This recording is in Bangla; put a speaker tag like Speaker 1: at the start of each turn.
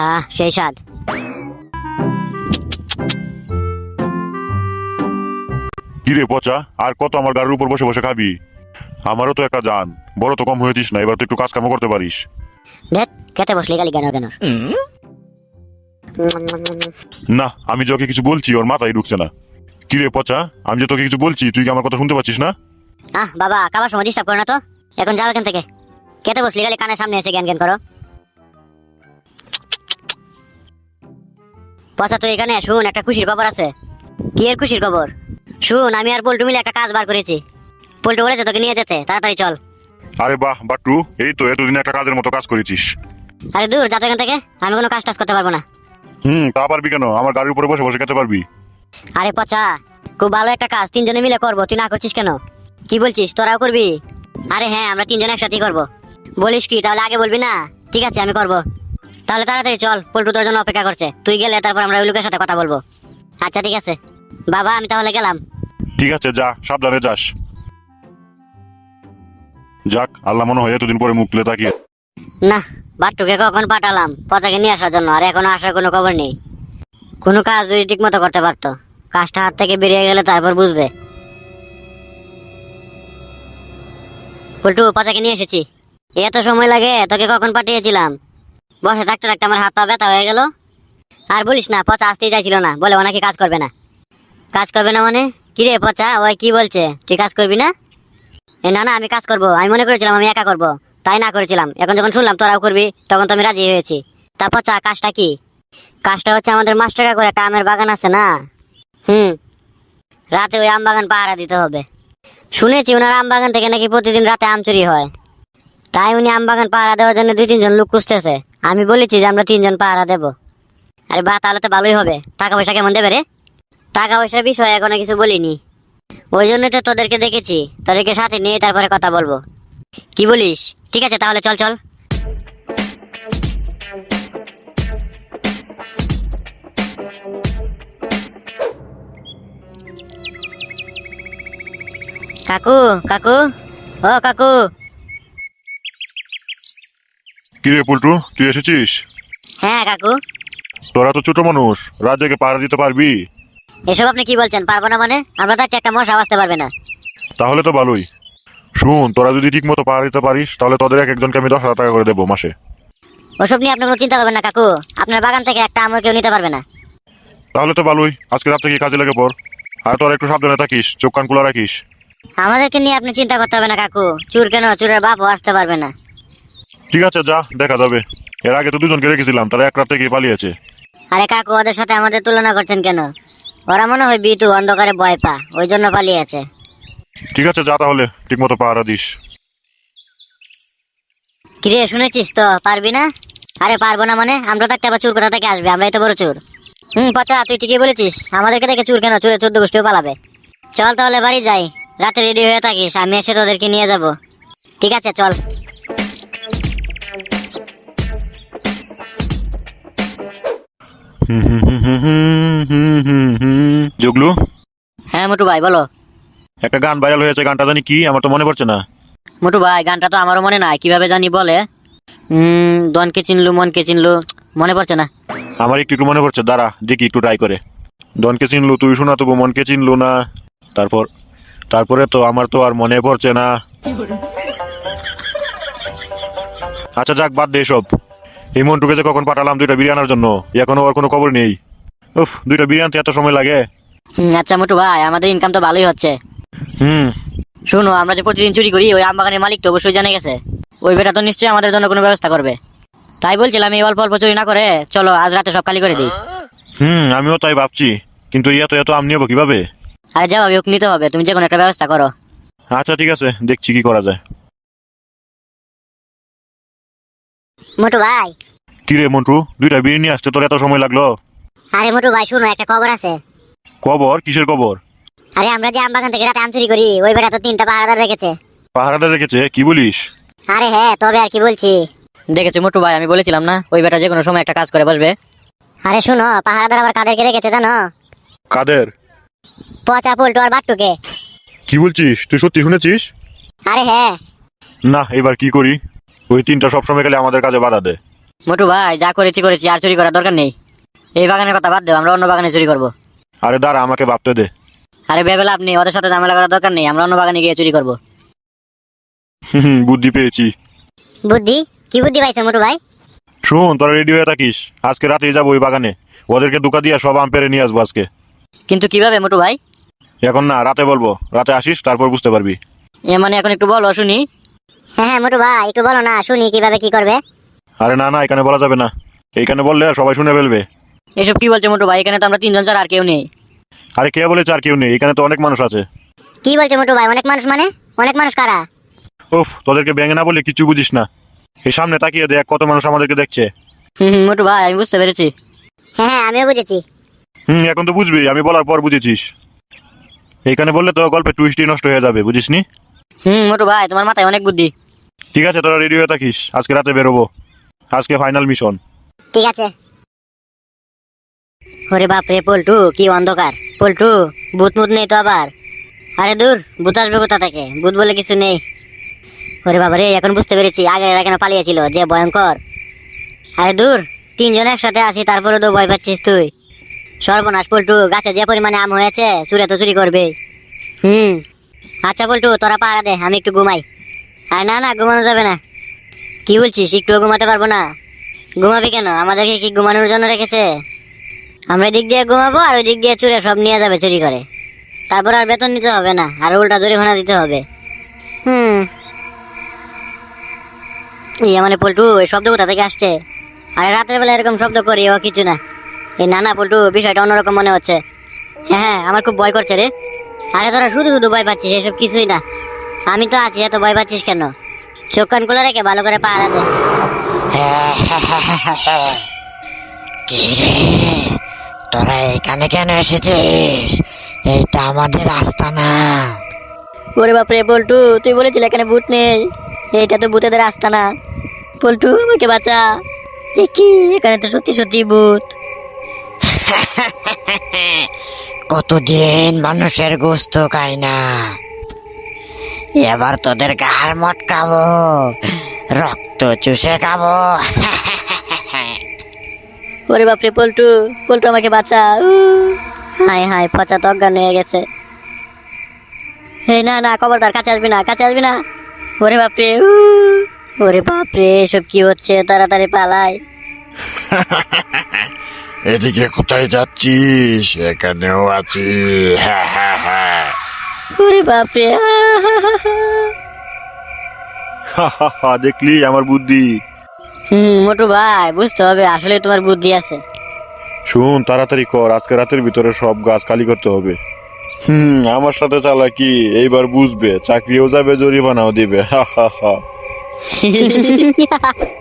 Speaker 1: হ্যাঁ সেই স্বাদ।
Speaker 2: কিরে পচা আর কত আমার গাড়ির উপর বসে বসে খাবি? আমারও তো একটা জান বড় তো কম হয়েছিস না এবার তো একটু কাজ কামও করতে পারিস।
Speaker 1: দেখ খেতে বসলি গালি কেন কেন?
Speaker 2: না আমি যে কিছু বলছি ওর মাথায় ঢুকছে না। কিরে পচা আমি যে তোকে কিছু বলছি তুই কি আমার কথা শুনতে পাচ্ছিস না?
Speaker 1: আহ বাবা খাবার সময় ডিস্টার্ব করো না তো। এখন যাও এখান থেকে। খেতে বসলি গালি কানের সামনে এসে জ্ঞান জ্ঞান করো। পচা তো এখানে শুন একটা খুশির খবর আছে। কি এর খুশির খবর? শুন আমি আর পল্টু মিলে একটা কাজ বার করেছি। পল্টু বলেছে তোকে নিয়ে যেতে তাড়াতাড়ি চল।
Speaker 2: আরে বাহ বাট্টু এই তো এতদিন একটা কাজের মতো কাজ করেছিস।
Speaker 1: আরে দূর যা তো এখান থেকে আমি কোনো কাজ টাজ করতে পারব না।
Speaker 2: হুম তা পারবি কেন? আমার গাড়ির উপরে বসে বসে খেতে পারবি।
Speaker 1: আরে পচা খুব ভালো একটা কাজ তিনজনে মিলে করব তুই না করছিস কেন? কি বলছিস তোরাও করবি? আরে হ্যাঁ আমরা তিনজন একসাথেই করব। বলিস কি তাহলে আগে বলবি না? ঠিক আছে আমি করব। তাহলে তাড়াতাড়ি চল পল্টু তোর জন্য অপেক্ষা করছে। তুই গেলে তারপর আমরা ওই লোকের সাথে কথা বলব। আচ্ছা ঠিক আছে। বাবা আমি তাহলে গেলাম।
Speaker 2: ঠিক আছে যা সাবধানে যাস। যাক আল্লাহ মনে হয় এতদিন পরে মুখ তুলে তাকিয়ে।
Speaker 1: না বাট্টুকে কখন পাঠালাম পচাকে নিয়ে আসার জন্য আর এখনও আসার কোনো খবর নেই। কোনো কাজ যদি ঠিক মতো করতে পারতো। কাজটা হাত থেকে বেরিয়ে গেলে তারপর বুঝবে। পল্টু পচাকে নিয়ে এসেছি। এত সময় লাগে তোকে কখন পাঠিয়েছিলাম? বসে থাকতে থাকতে আমার হাত পা ব্যথা হয়ে গেল। আর বলিস না, পচা আসতেই চাইছিল না। বলে, ও নাকি কাজ করবে না। কাজ করবে না মানে? কি রে পচা ওই কি বলছে? তুই কাজ করবি না? এ, না না, আমি কাজ করব। আমি মনে করেছিলাম আমি একা করব। তাই না করেছিলাম। এখন যখন শুনলাম তোরাও করবি, তখন তো আমি রাজি হয়েছি। তা পচা, কাজটা কি? কাজটা হচ্ছে আমাদের মাস্টার করে একটা আমের বাগান আছে না? হুম। রাতে ওই আম বাগান পাহারা দিতে হবে। শুনেছি ওনার আম বাগান থেকে নাকি প্রতিদিন রাতে আম চুরি হয়। তাই উনি আম বাগান পাহারা দেওয়ার জন্য দুই, তিনজন লোক খুঁজতেছে। আমি বলেছি যে আমরা তিনজন পাহারা দেব। আরে বা, তাহলে তো ভালোই হবে। টাকা পয়সা কেমন দেবে রে? টাকা পয়সার বিষয়ে এখনও কিছু বলিনি। ওই জন্য তো তোদেরকে দেখেছি। তোদেরকে সাথে নিয়ে তারপরে কথা বলব। কি বলিস? ঠিক আছে, তাহলে চল চল। কাকু কাকু। ও, কাকু।
Speaker 2: কিরে পল্টু তুই এসেছিস?
Speaker 1: হ্যাঁ কাকু।
Speaker 2: তোরা তো ছোট মানুষ রাজ্যকে পাহারা দিতে পারবি।
Speaker 1: এসব আপনি কি বলছেন পারব না মানে? আমরা থাকতে একটা মশা বাঁচতে পারবে না।
Speaker 2: তাহলে তো ভালোই। শুন তোরা যদি ঠিক মতো পাহারা দিতে পারিস তাহলে তোদের এক একজনকে আমি দশ হাজার টাকা করে দেবো মাসে।
Speaker 1: ওসব নিয়ে আপনি কোনো চিন্তা করবেন না কাকু। আপনার বাগান থেকে একটা আমও কেউ নিতে পারবে না।
Speaker 2: তাহলে তো ভালোই আজকে রাত থেকে কাজে লেগে পড়। আর তোরা একটু সাবধানে থাকিস চোখ কান খোলা রাখিস।
Speaker 1: আমাদেরকে নিয়ে আপনি চিন্তা করতে হবে না কাকু। চুর কেন? চুরের বাপও আসতে পারবে না।
Speaker 2: ঠিক আছে যা দেখা যাবে। এর আগে তো দুজনকে রেখেছিলাম তারা এক রাত থেকে পালিয়েছে।
Speaker 1: আরে কাকু ওদের সাথে আমাদের তুলনা করছেন কেন? ওরা মনে হয় বিটু অন্ধকারে ভয় পা ওই জন্য পালিয়েছে।
Speaker 2: ঠিক আছে যা তাহলে ঠিক মতো পাহারা দিস।
Speaker 1: কিরে শুনেছিস তো পারবি না? আরে পারব না মানে? আমরা থাকতে আবার চুর কোথা থেকে আসবে? আমরাই তো বড় চুর। হুম পচা তুই ঠিকই বলেছিস। আমাদেরকে দেখে চুর কেন? চুরে চোদ্দ গোষ্ঠীও পালাবে। চল তাহলে বাড়ি যাই। রাতে রেডি হয়ে থাকিস আমি এসে তোদেরকে নিয়ে যাব। ঠিক আছে চল।
Speaker 2: জগলু?
Speaker 1: হ্যাঁ মোটু ভাই বলো।
Speaker 2: একটা গান ভাইরাল হয়েছে গানটা জানি কি আমার তো মনে পড়ছে না।
Speaker 1: মোটু ভাই গানটা তো আমারও মনে নাই কীভাবে জানি বলে। দনকে চিনলু মনকে চিনলু মনে পড়ছে না?
Speaker 2: আমার একটু একটু মনে পড়ছে দাঁড়া দেখি একটু ট্রাই করে। ডনকে চিনলু তুই শোনা তবু মনকে চিনলু না। তারপর তারপরে তো আমার তো আর মনে পড়ছে না। আচ্ছা যাক বাদ দে সব। এই মন্টুকে যে কখন পাঠালাম দুইটা বিরিয়ানার জন্য এখনও ওর কোনো খবর নেই। উফ দুইটা বিরিয়ানিতে এত সময় লাগে।
Speaker 1: আচ্ছা মোটু ভাই আমাদের ইনকাম তো ভালোই হচ্ছে।
Speaker 2: হুম।
Speaker 1: শুনো আমরা যে প্রতিদিন চুরি করি ওই আমবাগানের মালিক তো অবশ্যই জেনে গেছে। ওই বেটা তো নিশ্চয়ই আমাদের জন্য কোনো ব্যবস্থা করবে। তাই বলছিলাম এই অল্প অল্প চুরি না করে চলো আজ রাতে সব খালি করে দিই।
Speaker 2: হুম আমিও তাই ভাবছি। কিন্তু এত এত আম নিয়ে কীভাবে?
Speaker 1: আরে যাও নিতে হবে তুমি যে কোনো একটা ব্যবস্থা করো।
Speaker 2: আচ্ছা ঠিক আছে দেখছি কি করা যায়।
Speaker 1: মোটু ভাই।
Speaker 2: কি রে মন্টু দুইটা বিরিয়ানি আসতে তোর এত সময় লাগল?
Speaker 1: আরে মোটু ভাই শুনো একটা খবর আছে।
Speaker 2: কবর কিসের কবর
Speaker 1: আরে আমরা যে আমবাগান থেকে রাতে আম চুরি করি ওই বেটা তো তিনটা পাহারাদার রেখেছে।
Speaker 2: পাহারাদার রেখেছে? কি বলিস?
Speaker 1: আরে হ্যাঁ তবে আর কি বলছি। দেখেছ মোটু ভাই আমি বলেছিলাম না ওই বেটা যে কোনো সময় একটা কাজ করে বসবে। আরে শুনো পাহারাদার আবার কাদেরকে রেখেছে জানো?
Speaker 2: কাদের?
Speaker 1: পচা পল্টু আর বাট্টুকে।
Speaker 2: কি বলছিস? তুই সত্যি শুনেছিস?
Speaker 1: আরে হ্যাঁ।
Speaker 2: না এবার কি করি? ওই তিনটা সবসময় গেলে আমাদের কাজে বাধা দেয়।
Speaker 1: মোটু ভাই যা করেছি করেছি আর চুরি করার দরকার নেই। এই বাগানের কথা বাদ দেও আমরা অন্য বাগানে চুরি করব।
Speaker 2: আরে দাঁড়া আমাকে ভাবতে দে।
Speaker 1: আরে ভেবে লাভ নেই ওদের সাথে ঝামেলা করার দরকার নেই আমরা অন্য বাগানে গিয়ে চুরি করব।
Speaker 2: হুম, হুম, বুদ্ধি পেয়েছি।
Speaker 3: বুদ্ধি? কি বুদ্ধি পাইছো মোটু ভাই?
Speaker 2: শোন তোরা রেডি হয়ে থাকিস। আজকে রাতেই যাব ওই বাগানে। ওদেরকে দুকা দিয়ে সব আম পেরে নিয়ে আসব আজকে।
Speaker 1: কিন্তু কীভাবে মোটু ভাই?
Speaker 2: এখন না রাতে বলব। রাতে আসিস তারপর বুঝতে পারবি।
Speaker 1: এ মানে এখন একটু বলো শুনি
Speaker 3: হ্যাঁ হ্যাঁ মোটু ভাই একটু বলো না শুনি কীভাবে কি করবে।
Speaker 2: আরে না না এখানে বলা যাবে না। এইখানে বললে সবাই শুনে ফেলবে।
Speaker 1: এসব কি বলছে মোটু ভাই? এখানে তো আমরা তিনজন ছাড়া আর কেউ নেই।
Speaker 2: আরে কে বলেছে আর কেউ নেই? এখানে তো অনেক মানুষ আছে।
Speaker 3: কি বলছো মোটু ভাই? অনেক মানুষ মানে? অনেক মানুষ কারা?
Speaker 2: উফ তোদেরকে ব্যাঙে না বলে কিছু বুঝিস না। এই সামনে তাকিয়ে দেখ কত মানুষ আমাদেরকে দেখছে।
Speaker 1: হুম হুম, মোটু ভাই আমি বুঝতে পেরেছি।
Speaker 3: হ্যাঁ হ্যাঁ আমিও বুঝেছি।
Speaker 2: হুম এখন তো বুঝবি আমি বলার পর বুঝেছিস। এইখানে বললে তো গল্পে টুইস্টই নষ্ট হয়ে যাবে বুঝিস নি
Speaker 1: হুম মোটু ভাই তোমার মাথায় অনেক বুদ্ধি।
Speaker 2: ঠিক আছে, তোরা রেডি হয়ে থাকিস। আজকে রাতে বেরোবো। আজকে ফাইনাল মিশন
Speaker 3: ঠিক আছে।
Speaker 1: ওরে বাপ রে, পল্টু, কি অন্ধকার। পল্টু, ভূত মুত নেই তো আবার? আরে দূর, ভূত আসবে কোথা থেকে? ভূত বলে কিছু নেই। ওরে বাবা রে, এখন বুঝতে পেরেছি আগে এরা কেন পালিয়েছিল, যে ভয়ঙ্কর। আরে দূর, তিনজন একসাথে আছি তারপরে তো ভয় পাচ্ছিস তুই। সর্বনাশ, পল্টু, গাছে যে পরিমাণে আম হয়েছে, চুরে তো চুরি করবে হুম। আচ্ছা পল্টু, তোরা পাহারা দে, আমি একটু ঘুমাই। আরে না না, ঘুমানো যাবে না। কি বলছিস? একটুও ঘুমাতে পারব না। ঘুমাবি কেন? আমাদেরকে কি ঘুমানোর জন্য রেখেছে? আমরা দিক দিয়ে ঘুমাবো আর ওই দিক দিয়ে চুরে সব নিয়ে যাবে চুরি করে। তারপর আর বেতন নিতে হবে না, আর উল্টা জরিমানা দিতে হবে। হুম। ইয়ে মানে পল্টু এই শব্দ কোথা থেকে আসছে? আর রাতের বেলা এরকম শব্দ করি, ও কিছু না। এই না না, পল্টু, বিষয়টা অন্যরকম মনে হচ্ছে। হ্যাঁ হ্যাঁ আমার খুব ভয় করছে রে। আরে তোরা শুধু শুধু ভয় পাচ্ছিস, এসব কিছুই না। আমি তো আছি এত ভয় পাচ্ছিস কেন? চোখ কান খুলে রেখে ভালো করে পাহারা দে।
Speaker 4: কি রে? তোরা এখানে কেন এসেছিস? এইটা আমাদের রাস্তা না
Speaker 1: ওরে বাপরে পল্টু তুই বলেছিলি এখানে ভূত নেই। এইটা তো ভূতেদের রাস্তা না পল্টু আমাকে বাঁচা। এ কি? এখানে তো সত্যি সত্যি ভূত।
Speaker 4: কতদিন মানুষের গোস্ত খাই না। এবার তোদের গার মটকাবো। রক্ত চুষে খাব।
Speaker 1: ওরে বাপরে পল্টু পল্টু আমাকে বাঁচা। হাই হাই পচা তো অজ্ঞান হয়ে গেছে। এই না না কবরদার কাছে আসবি না কাছে আসবি না। ওরে বাপরে। ওরে বাপরে এসব কি হচ্ছে? তাড়াতাড়ি পালাই।
Speaker 5: এদিকে কোথায় যাচ্ছিস? এখানেও আছি হ্যাঁ হ্যাঁ হ্যাঁ।
Speaker 1: ওরে বাপরে
Speaker 2: হা হা হা দেখলি আমার বুদ্ধি।
Speaker 1: হুম মোটু ভাই বুঝতে হবে আসলে তোমার বুদ্ধি আছে।
Speaker 2: শুন তাড়াতাড়ি কর আজকে রাতের ভিতরে সব গাছ খালি করতে হবে। হুম আমার সাথে চালাকি এইবার বুঝবে চাকরিও যাবে জরিমানাও দিবে হা হা হা।